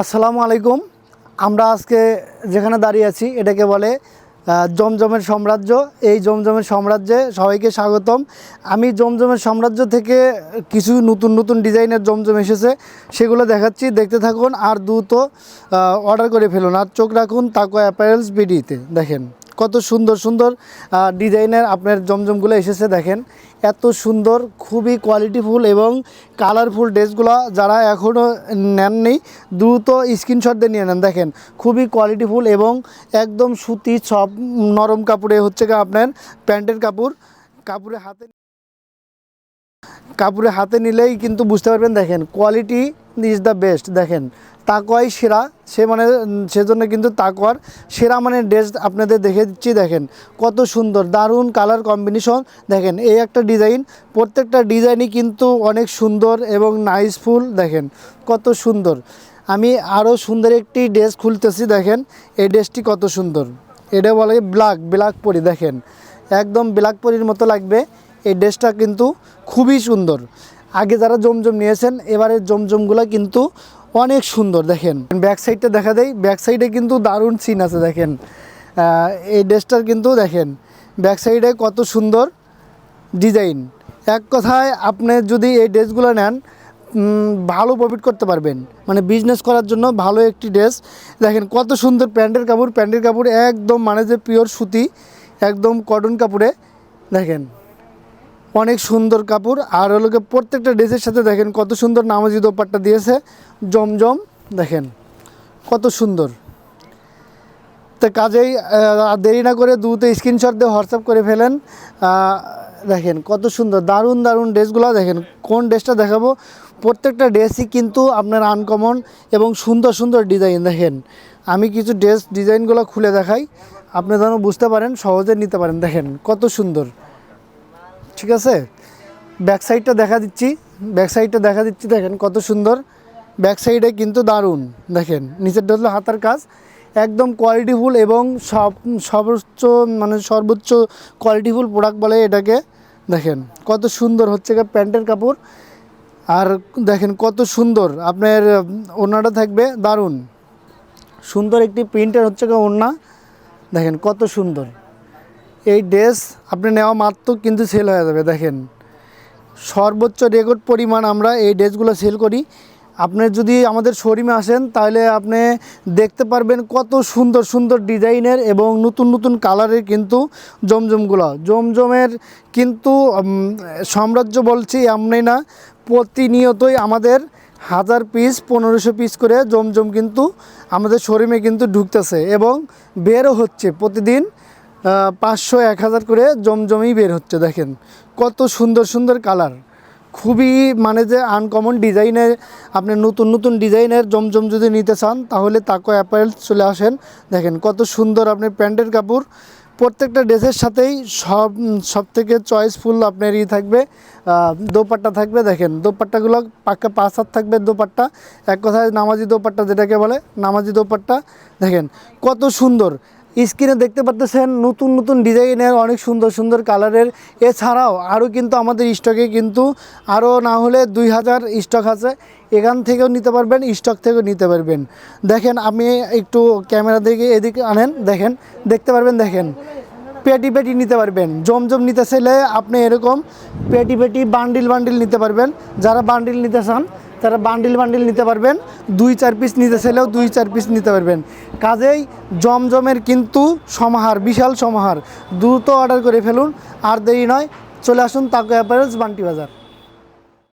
আসসালামু আলাইকুম। আমরা আজকে যেখানে দাঁড়িয়ে আছি, এটাকে বলে জমজমের সাম্রাজ্য। এই জমজমের সাম্রাজ্যে সবাইকে স্বাগতম। আমি জমজমের সাম্রাজ্য থেকে কিছু নতুন নতুন ডিজাইনের জমজম এসেছে, সেগুলো দেখাচ্ছি। দেখতে থাকুন আর দ্রুত অর্ডার করে ফেলুন। আর চোখ রাখুন তাকো অ্যাপারেলস বিডিতে। দেখেন। কত সুন্দর সুন্দর ডিজাইনের আপনার জমজমগুলো এসেছে দেখেন। এত সুন্দর, খুবই কোয়ালিটিফুল এবং কালারফুল ড্রেসগুলো যারা এখনও নেননি, দ্রুত স্ক্রিনশট দিয়ে নিয়ে নেন। দেখেন, খুবই কোয়ালিটিফুল এবং একদম সুতি সব নরম কাপড়ে হচ্ছে আপনার প্যান্টের কাপড়। কাপড়ে হাতে কাপড়ে হাতে নিলেই কিন্তু বুঝতে পারবেন, দেখেন কোয়ালিটি ইজ দ্য বেস্ট দেখেন। তাকোয়াই সেরা। সে মানে সেজন্য কিন্তু তাকোয়ার সেরা মানে ড্রেস আপনাদের দেখে দিচ্ছি, দেখেন। কত সুন্দর, দারুণ কালার কম্বিনেশন দেখেন, এই একটা ডিজাইন প্রত্যেকটা ডিজাইনই কিন্তু অনেক সুন্দর এবং নাইসফুল দেখেন, কত সুন্দর। আমি আরও সুন্দর একটি ড্রেস খুলতেছি, দেখেন, এই ড্রেসটি কত সুন্দর। এটা বলে ব্ল্যাক ব্ল্যাক পরি, দেখেন। একদম ব্ল্যাক পরির মতো লাগবে, এই ড্রেসটা কিন্তু খুবই সুন্দর। আগে যারা জমজম নিয়েছেন এবারে জমজমগুলো কিন্তু অনেক সুন্দর, দেখেন। ব্যাক সাইডটা দেখা দেয় ব্যাক সাইডে কিন্তু দারুণ সিন আছে, দেখেন। এই ড্রেসটার কিন্তু, দেখেন, ব্যাক সাইডে কত সুন্দর ডিজাইন। এক কথায়, আপনি যদি এই ড্রেসগুলো নেন ভালো প্রফিট করতে পারবেন। মানে বিজনেস করার জন্য ভালো একটি ড্রেস। দেখেন, কত সুন্দর প্যান্টের কাপড় প্যান্টের কাপড় একদম মানে যে পিওর সুতি, একদম কটন কাপড়ে, দেখেন। অনেক সুন্দর কাপড়। আর গিয়ে প্রত্যেকটা ড্রেসের সাথে দেখেন কত সুন্দর নামাজি দোপাট্টা দিয়েছে। জমজম, দেখেন কত সুন্দর। তো কাজেই দেরি না করে দ্রুত স্ক্রিনশট দিয়ে হোয়াটসঅ্যাপ করে ফেলেন। দেখেন কত সুন্দর, দারুণ দারুণ ড্রেসগুলো দেখেন। কোন ড্রেসটা দেখাবো? প্রত্যেকটা ড্রেসই কিন্তু আপনার আনকমন এবং সুন্দর সুন্দর ডিজাইন দেখেন। আমি কিছু ড্রেস ডিজাইনগুলো খুলে দেখাই। আপনি যেন বুঝতে পারেন, সহজে নিতে পারেন, দেখেন কত সুন্দর। ঠিক আছে? ব্যাক সাইডটা দেখা দিচ্ছি। ব্যাক সাইডটা দেখা দিচ্ছি, দেখেন কত সুন্দর। ব্যাক সাইডে কিন্তু দারুণ, দেখেন। নিচেরটা হলো হাতার কাজ। একদম কোয়ালিটিফুল এবং সব, সর্বোচ্চ মানে সর্বোচ্চ কোয়ালিটিফুল প্রোডাক্ট বলে এটাকে, দেখেন। কত সুন্দর হচ্ছে প্যান্টের কাপড়। আর দেখেন কত সুন্দর, আপনার, ওড়নাটা থাকবে দারুণ। সুন্দর একটি প্রিন্টের হচ্ছে ওড়না। দেখেন কত সুন্দর। এই ড্রেস আপনি নেওয়া মাত্র কিন্তু সেল হয়ে যাবে, দেখেন। সর্বোচ্চ রেকর্ড পরিমাণ আমরা এই ড্রেসগুলো সেল করি। আপনি যদি আমাদের শোরুমে আসেন, তাহলে আপনি দেখতে পারবেন কত সুন্দর সুন্দর ডিজাইনের এবং নতুন নতুন কালারের কিন্তু জমজমগুলো। জমজমের কিন্তু সাম্রাজ্য বলছি এমনি না, প্রতিনিয়তই আমাদের হাজার পিস পনেরোশো পিস করে জমজম কিন্তু আমাদের শোরুমে কিন্তু ঢুকতেছে এবং বেরও হচ্ছে প্রতিদিন। পাঁচশো এক হাজার করে জমজমই বের হচ্ছে, দেখেন। কত সুন্দর সুন্দর কালার। খুবই মানে যে আনকমন ডিজাইনের, আপনি নতুন নতুন ডিজাইনের জমজম যদি নিতে চান, তাহলে তাকো অ্যাপারেল চলে আসেন। দেখেন, কত সুন্দর আপনি প্যান্টের কাপড়। প্রত্যেকটা ড্রেসের সাথেই সব সব থেকে চয়েসফুল আপনার ই থাকবে দোপাট্টা থাকবে, দেখেন। দোপাট্টাগুলো পাক্কা পাঁচ হাত থাকবে দোপাট্টা। এক কথায় নামাজি দোপাট্টা যেটাকে বলে, নামাজি দোপাট্টা, দেখেন। কত সুন্দর। স্ক্রিনে দেখতে পাচ্ছেন নতুন নতুন ডিজাইনের অনেক সুন্দর সুন্দর কালারের। এছাড়াও আরও কিন্তু আমাদের স্টকে কিন্তু আরও না হলে দুই হাজার স্টক আছে। এখান থেকেও নিতে পারবেন, স্টক থেকেও নিতে পারবেন। দেখেন, আমি একটু ক্যামেরা দিকে এদিকে আনেন, দেখেন, দেখতে পারবেন, দেখেন। পেটি পেটি নিতে পারবেন, জমজম নিতে চাইলে আপনি এরকম পেটি পেটি বান্ডিল বান্ডিল নিতে পারবেন। যারা বান্ডিল নিতে চান তারা বান্ডিল বান্ডিল নিতে পারবেন। দুই চার পিস নিতে চাইলেও দুই চার পিস নিতে পারবেন। কাজেই জমজমের কিন্তু সমাহার, বিশাল সমাহার। দ্রুত অর্ডার করে ফেলুন, আর দেরি নয়, চলে আসুন তাকে অ্যাপারেলস বান্টি বাজার।